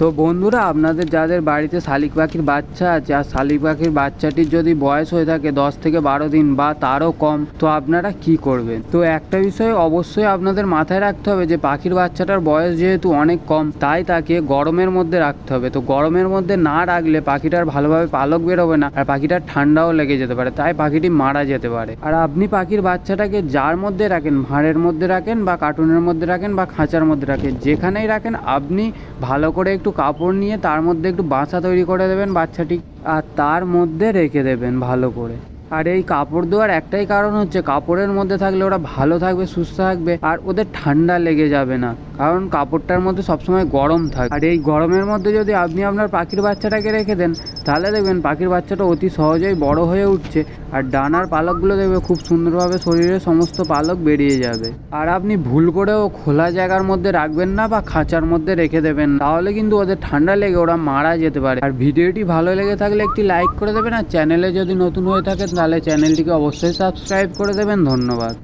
তো বন্ধুরা, আপনাদের যাদের বাড়িতে শালিক পাখির বাচ্চা আছে, আর শালিক পাখির বাচ্চাটির যদি বয়স হয়ে থাকে দশ থেকে বারো দিন বা তারও কম, তো আপনারা কি করবেন? তো একটা বিষয় অবশ্যই আপনাদের মাথায় রাখতে হবে যে, পাখির বাচ্চাটার বয়স যেহেতু অনেক কম, তাই তাকে গরমের মধ্যে রাখতে হবে। তো গরমের মধ্যে না রাখলে পাখিটার ভালোভাবে পালক বেরোবে না, আর পাখিটার ঠান্ডাও লেগে যেতে পারে, তাই পাখিটি মারা যেতে পারে। আর আপনি পাখির বাচ্চাটাকে যার মধ্যে রাখেন, ভাঁড়ের মধ্যে রাখেন বা কার্টুনের মধ্যে রাখেন বা খাঁচার মধ্যে রাখেন, যেখানেই রাখেন, আপনি ভালো করে একটু কাপড় নিয়ে তার মধ্যে একটু বাসা তৈরি করে দেবেন বাচ্চাটি, আর তার মধ্যে রেখে দেবেন ভালো করে। আর এই কাপড় দেওয়ার একটাই কারণ হচ্ছে, কাপড়ের মধ্যে থাকলে ওরা ভালো থাকবে, সুস্থ থাকবে, আর ওদের ঠান্ডা লেগে যাবে না। কারণ কাপড়টার মধ্যে সবসময় গরম থাকে। আর এই গরমের মধ্যে যদি আপনি আপনার পাখির বাচ্চাটাকে রেখে দেন, তাহলে দেখবেন পাখির বাচ্চাটা অতি সহজেই বড় হয়ে উঠছে আর ডানার পালকগুলো দেখবে খুব সুন্দরভাবে শরীরের সমস্ত পালক বেরিয়ে যাবে। আর আপনি ভুল করেও খোলা জায়গার মধ্যে রাখবেন না বা খাঁচার মধ্যে রেখে দেবেন তাহলে কিন্তু ওদের ঠান্ডা লেগে ওরা মারা যেতে পারে। আর ভিডিওটি ভালো লেগে থাকলে একটি লাইক করে দেবেন আর চ্যানেলে যদি নতুন হয়ে থাকেন, তাহলে চ্যানেলটিকে অবশ্যই সাবস্ক্রাইব করে দেবেন। ধন্যবাদ।